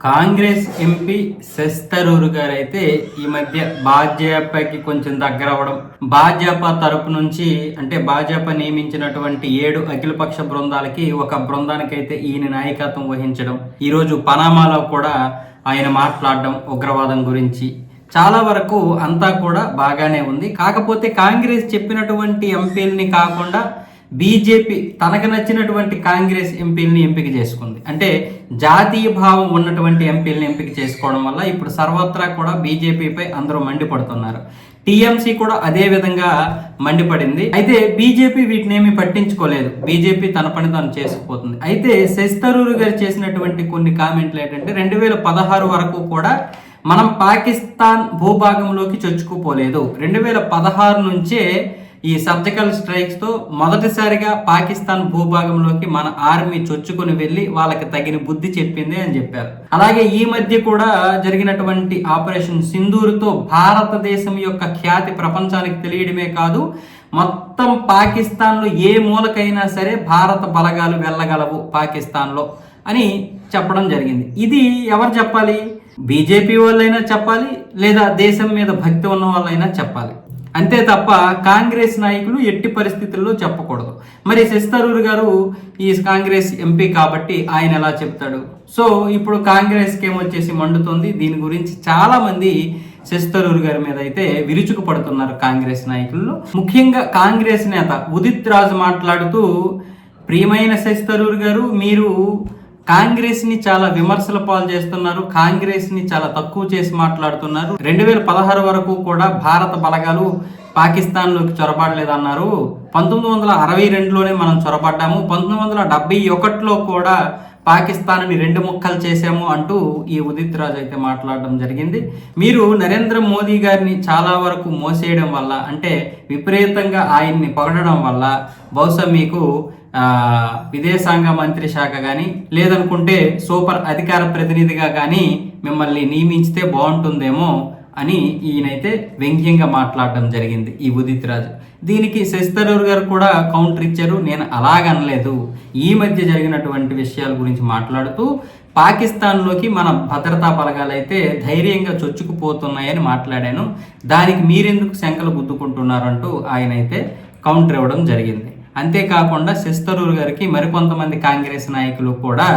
Congress MP శస్తరూరు గారు అయితే ఈ మధ్య భాజపాకి కొంచెం దగ్గర అవ్వడం భాజపా తరపు నుంచి అంటే భాజపా నియమించినటువంటి ఏడు అఖిలపక్ష బృందాలకి ఒక బృందానికి అయితే ఈయన నాయకత్వం వహించడం ఈరోజు పనామాలో కూడా ఆయన మాట్లాడడం ఉగ్రవాదం గురించి. చాలా వరకు అంతా కూడా బాగానే ఉంది. కాకపోతే కాంగ్రెస్ చెప్పినటువంటి ఎంపీలని కాకుండా బీజేపీ తనకు నచ్చినటువంటి కాంగ్రెస్ ఎంపీలని ఎంపిక చేసుకుంది. అంటే జాతీయ భావం ఉన్నటువంటి ఎంపీలని ఎంపిక చేసుకోవడం వల్ల ఇప్పుడు సర్వత్రా కూడా బీజేపీపై అందరూ మండిపడుతున్నారు. టీఎంసీ కూడా అదే విధంగా మండిపడింది. అయితే బీజేపీ వీటిని ఏమీ పట్టించుకోలేదు. బీజేపీ తన పని తాను చేసుకుపోతుంది. అయితే శశితరూరు గారు చేసినటువంటి కొన్ని కామెంట్లు ఏంటంటే రెండు వేల పదహారు వరకు కూడా మనం పాకిస్తాన్ భూభాగంలోకి చొచ్చుకుపోలేదు. రెండు వేల పదహారు నుంచే ఈ సర్జికల్ స్ట్రైక్స్తో మొదటిసారిగా పాకిస్తాన్ భూభాగంలోకి మన ఆర్మీ చొచ్చుకుని వెళ్ళి వాళ్ళకి తగిన బుద్ధి చెప్పింది అని చెప్పారు. అలాగే ఈ మధ్య కూడా జరిగినటువంటి ఆపరేషన్ సింధూరుతో భారతదేశం యొక్క ఖ్యాతి ప్రపంచానికి తెలియడమే కాదు మొత్తం పాకిస్తాన్లో ఏ మూలకైనా సరే భారత బలగాలు వెళ్ళగలవు పాకిస్తాన్లో అని చెప్పడం జరిగింది. ఇది ఎవరు చెప్పాలి? బీజేపీ వాళ్ళైనా చెప్పాలి లేదా దేశం మీద భక్తి ఉన్న వాళ్ళైనా చెప్పాలి. అంతే తప్ప కాంగ్రెస్ నాయకులు ఎట్టి పరిస్థితుల్లో చెప్పకూడదు. మరి శశితరూర్ గారు ఈ కాంగ్రెస్ ఎంపీ కాబట్టి ఆయన ఎలా చెప్తాడు? సో ఇప్పుడు కాంగ్రెస్కి ఏమొచ్చేసి మండుతుంది? దీని గురించి చాలా మంది శశితరూర్ గారి మీద అయితే విరుచుకు పడుతున్నారు కాంగ్రెస్ నాయకుల్లో ముఖ్యంగా కాంగ్రెస్ నేత ఉదిత్ రాజు మాట్లాడుతూ ప్రియమైన శశితరూర్ గారు మీరు కాంగ్రెస్ని చాలా విమర్శల పాలు చేస్తున్నారు కాంగ్రెస్ని చాలా తక్కువ చేసి మాట్లాడుతున్నారు. రెండు వేల పదహారు వరకు కూడా భారత బలగాలు పాకిస్తాన్లోకి చొరబడలేదన్నారు. పంతొమ్మిది వందల అరవై రెండులోనే మనం చొరబడ్డాము. పంతొమ్మిది వందల డెబ్బై ఒకటిలో కూడా పాకిస్తాన్ని రెండు ముక్కలు చేశాము అంటూ ఈ ఉదిత్ రాజ్ అయితే మాట్లాడడం జరిగింది. మీరు నరేంద్ర మోదీ గారిని చాలా వరకు మోసేయడం వల్ల అంటే విపరీతంగా ఆయన్ని పొగడడం వల్ల బహుశా మీకు విదేశాంగ మంత్రి శాఖ కానీ లేదనుకుంటే సూపర్ అధికార ప్రతినిధిగా కానీ మిమ్మల్ని నియమించితే బాగుంటుందేమో అని ఈయనైతే వ్యంగ్యంగా మాట్లాడడం జరిగింది ఈ ఉదిత్ రాజు. దీనికి శశితరూర్ గారు కూడా కౌంటర్ ఇచ్చారు. నేను అలాగనలేదు ఈ మధ్య జరిగినటువంటి విషయాల గురించి మాట్లాడుతూ పాకిస్తాన్లోకి మన భద్రతా బలగాలైతే ధైర్యంగా చొచ్చుకుపోతున్నాయని మాట్లాడాను. దానికి మీరెందుకు శంకలు గుద్దుకుంటున్నారంటూ ఆయన అయితే కౌంటర్ ఇవ్వడం జరిగింది. అంతేకాకుండా శశితరూర్ గారికి మరికొంతమంది కాంగ్రెస్ నాయకులు కూడా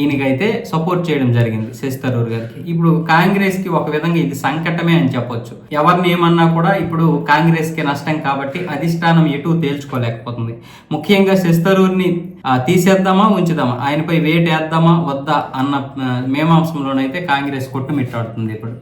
ఈయనకైతే సపోర్ట్ చేయడం జరిగింది శశితరూర్ గారికి. ఇప్పుడు కాంగ్రెస్కి ఒక విధంగా ఇది సంకటమే అని చెప్పొచ్చు. ఎవరిని ఏమన్నా కూడా ఇప్పుడు కాంగ్రెస్కి నష్టం కాబట్టి అధిష్టానం ఎటు తేల్చుకోలేకపోతుంది. ముఖ్యంగా శశితరూర్ని తీసేద్దామా ఉంచుదామా? ఆయనపై వేటు వేద్దామా వద్దా? అన్న మేమాంసంలోనైతే కాంగ్రెస్ కొట్టుమిట్టాడుతుంది ఇప్పుడు.